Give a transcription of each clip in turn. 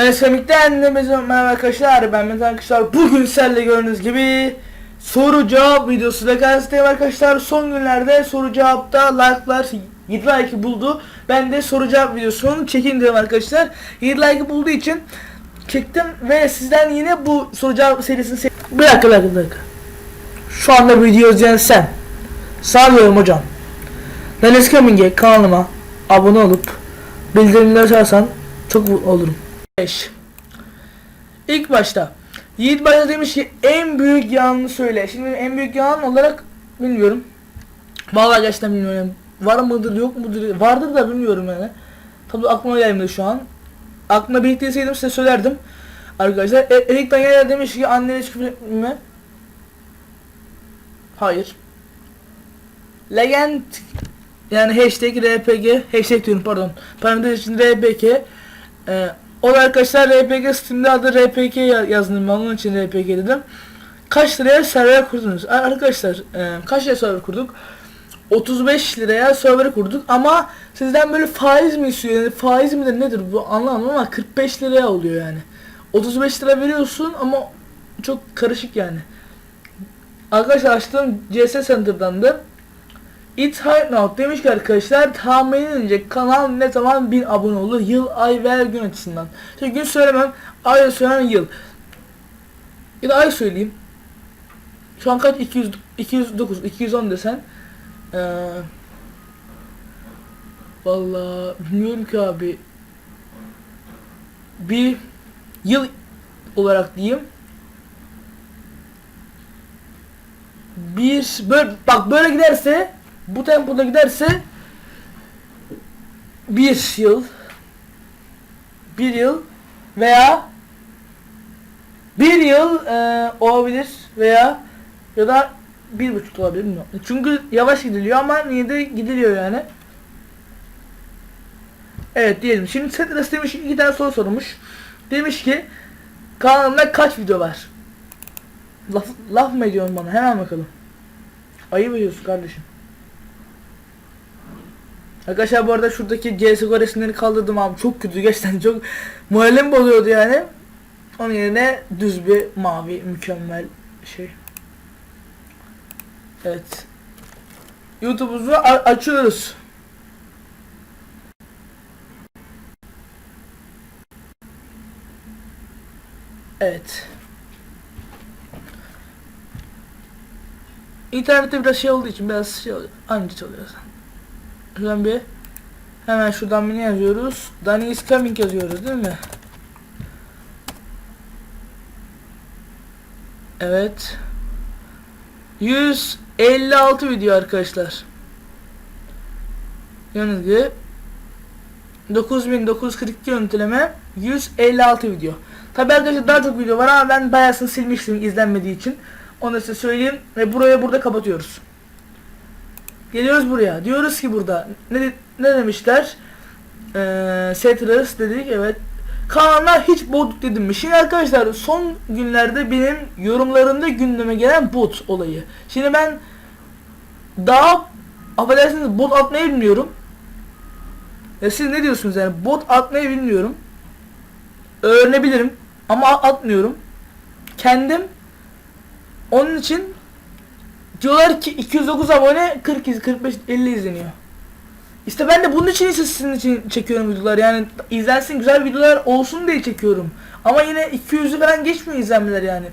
Meslekten de merhaba arkadaşlar ben Mete arkadaşlar. Bugün sizlerle gördüğünüz gibi soru cevap videosu da karşınızdayım arkadaşlar. Son günlerde soru cevapta like'lar 7 like buldu. Ben de soru cevap videosunun çekin diyorum arkadaşlar. 7 like bulduğu için çektim ve sizden yine bu soru cevap serisini se bir dakika bir şu anda video izleyen sen. Sağlıyorum hocam. Deniz Coming'e kanalıma abone olup bildirimleri açarsan çok olurum 5 İlk başta Yiğit başta demiş ki en büyük yalanını söyle. Şimdi en büyük yalan olarak bilmiyorum. Vallahi gerçekten bilmiyorum. Var mıdır yok mudur? Vardır da bilmiyorum yani. Tabii aklıma gelmedi şu an. Aklına biriktirseydim size söylerdim. Arkadaşlar e Erik Daniel demiş ki annene küfür etme. Hayır. Legend yani hashtag RPG hashtag diyorum pardon. Parantez içinde RPG e, o da arkadaşlar RPG Steam'de adı RPG ya- yazdım ben onun için RPG dedim. Kaç liraya server kurdunuz? Ar- Arkadaşlar e, kaç liraya server kurduk? 35 liraya server kurduk ama sizden böyle faiz mi istiyor? Yani faiz mi de nedir bu anlamadım ama 45 liraya oluyor yani. 35 lira veriyorsun ama çok karışık yani. Arkadaşlar açtığım CS Center'dan da It's Hard Now demiş ki arkadaşlar tahminince kanal ne zaman 1000 abone olur yıl ay veya gün açısından. Şimdi gün söylemem ay söylemem yıl. Ya da ay söyleyeyim. Şu an kaç 200 209 210 desen. Ee, Vallahi bilmiyorum ki abi. Bir yıl olarak diyeyim. Bir böyle bak böyle giderse bu tempoda giderse bir yıl bir yıl veya bir yıl e, olabilir veya ya da bir buçuk olabilir bilmiyorum. Çünkü yavaş gidiliyor ama yine de gidiliyor yani. Evet diyelim. Şimdi Setras demiş ki iki tane soru sormuş. Demiş ki kanalımda kaç video var? Laf, laf mı ediyorsun bana? Hemen bakalım. Ayıp ediyorsun kardeşim. Arkadaşlar bu arada şuradaki CSGO resimlerini kaldırdım abi çok kötü gerçekten çok moralim bozuyordu yani. Onun yerine düz bir mavi mükemmel şey. Evet. YouTube'umuzu açıyoruz. Evet. İnternette biraz şey olduğu için biraz şey oluyor. Anca çalıyor. Şuradan bir hemen şuradan bir ne yazıyoruz? Danny is coming yazıyoruz değil mi? Evet. 156 video arkadaşlar. Gibi 9942 görüntüleme 156 video. Tabi arkadaşlar daha çok video var ama ben bayağısını silmiştim izlenmediği için. Onu size söyleyeyim ve buraya burada kapatıyoruz. Geliyoruz buraya. Diyoruz ki burada ne ne demişler? Ee, Settlers dedik evet. Kaanlar hiç bot dedim mi? Şimdi arkadaşlar son günlerde benim yorumlarımda gündeme gelen bot olayı. Şimdi ben daha affedersiniz bot atmayı bilmiyorum. Ya siz ne diyorsunuz yani bot atmayı bilmiyorum. Öğrenebilirim ama atmıyorum. Kendim onun için diyorlar ki 209 abone 40 iz- 45 50 izleniyor. İşte ben de bunun için sizin için çekiyorum videolar. Yani izlensin güzel videolar olsun diye çekiyorum. Ama yine 200'ü falan geçmiyor izlenmeler yani.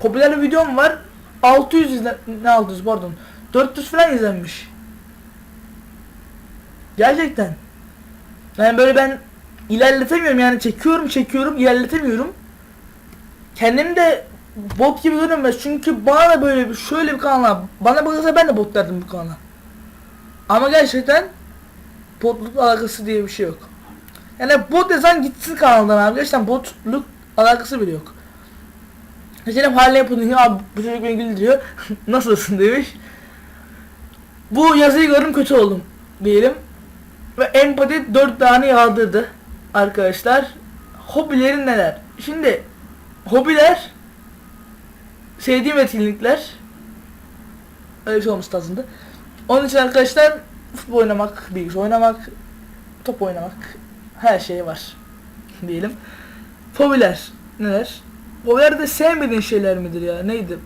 Popüler bir videom var. 600 izlen ne 600 pardon. 400 falan izlenmiş. Gerçekten. Yani böyle ben ilerletemiyorum yani çekiyorum çekiyorum ilerletemiyorum. Kendim de bot gibi görünmez çünkü bana da böyle bir şöyle bir kanal bana bakılsa ben de bot derdim bu kanala. Ama gerçekten botluk alakası diye bir şey yok. Yani bot desen gitsin kanaldan abi. Gerçekten botluk alakası bile yok. Geçelim haline yapın. Abi bu çocuk beni güldürüyor. Nasılsın demiş. Bu yazıyı gördüm kötü oldum diyelim. Ve empati 4 tane yağdırdı arkadaşlar. Hobilerin neler? Şimdi hobiler sevdiğim etkinlikler öyle bir şey olması lazımdı. Onun için arkadaşlar futbol oynamak, bilgisayar oynamak, top oynamak her şey var. diyelim. Fobiler neler? Fobiler de sevmediğin şeyler midir ya? Neydi?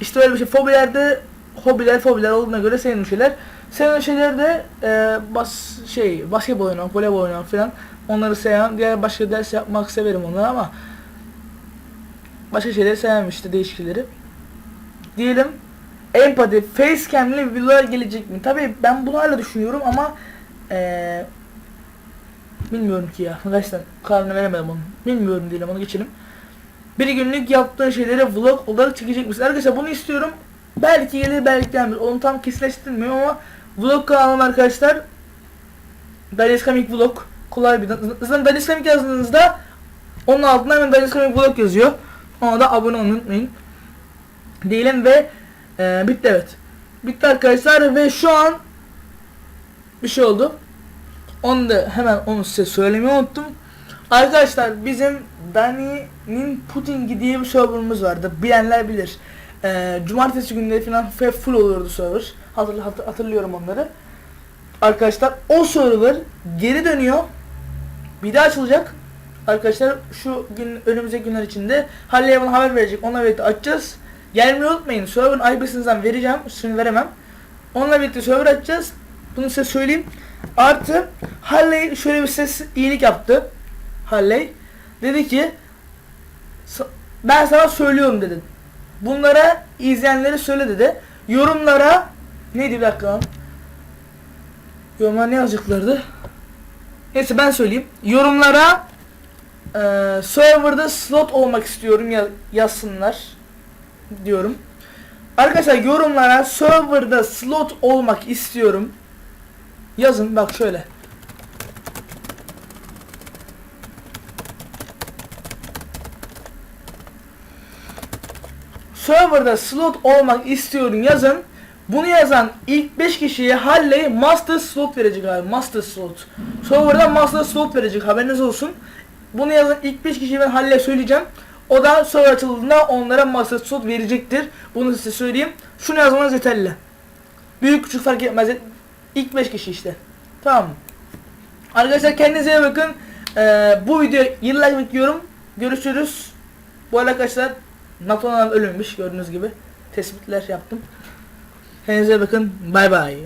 İşte öyle bir şey. Fobilerde hobiler fobiler olduğuna göre sevdiğin şeyler. Sevdiğin şeyler de e, bas şey basketbol oynamak, voleybol oynamak falan. Onları sevmem. Diğer başka ders yapmak severim onları ama başka şeyleri sevmem işte değişik şeyleri. Diyelim empati, facecam'li videolar gelecek mi? Tabii ben bunu hala düşünüyorum ama eee bilmiyorum ki ya. Gerçekten kararını veremedim onu. Bilmiyorum diyelim onu geçelim. Bir günlük yaptığın şeyleri vlog olarak çekecek misin? Arkadaşlar bunu istiyorum. Belki gelir belki gelmez. Onu tam kesinleştirmiyorum ama vlog kanalım arkadaşlar. Darius Comic Vlog. Kolay bir Zaten Darius Comic yazdığınızda onun altında hemen Darius Comic Vlog yazıyor. Ona da abone olmayı unutmayın. Diyelim ve e, bitti evet. Bitti arkadaşlar ve şu an bir şey oldu. Onu da hemen onu size söylemeyi unuttum. Arkadaşlar bizim Dani'nin Putingi diye bir serverımız vardı. Bilenler bilir. Ee, cumartesi günleri falan full oluyordu server. Hatırl hatır- hatırlıyorum onları. Arkadaşlar o server geri dönüyor. Bir daha açılacak. Arkadaşlar şu gün önümüzdeki günler içinde Halil'e bana haber verecek. Onunla birlikte açacağız. Gelmeyi unutmayın. Server'ın IP'sinden vereceğim. Şimdi veremem. Onunla birlikte server açacağız. Bunu size söyleyeyim. Artı Halley şöyle bir ses iyilik yaptı. Halley dedi ki "Sa- ben sana söylüyorum dedi. Bunlara izleyenleri söyle dedi. Yorumlara neydi bir dakika lan? Yorumlara ne yazacaklardı? Neyse ben söyleyeyim. Yorumlara eee serverda slot olmak istiyorum ya yazsınlar diyorum. Arkadaşlar yorumlara serverda slot olmak istiyorum. Yazın bak şöyle. Serverda slot olmak istiyorum yazın. Bunu yazan ilk 5 kişiye Halley Master Slot verecek abi. Master Slot. Serverda Master Slot verecek haberiniz olsun. Bunu yazan ilk 5 kişiye ben Halley'e söyleyeceğim. O da server açıldığında onlara Master Slot verecektir. Bunu size söyleyeyim. Şunu yazmanız yeterli. Büyük küçük fark etmez. İlk 5 kişi işte. Tamam? Arkadaşlar kendinize iyi bakın. Ee, bu videoyu yıllar bekliyorum. Görüşürüz. Bu arada arkadaşlar Napoleon ölmemiş gördüğünüz gibi. Tespitler yaptım. Kendinize bakın. Bay bay.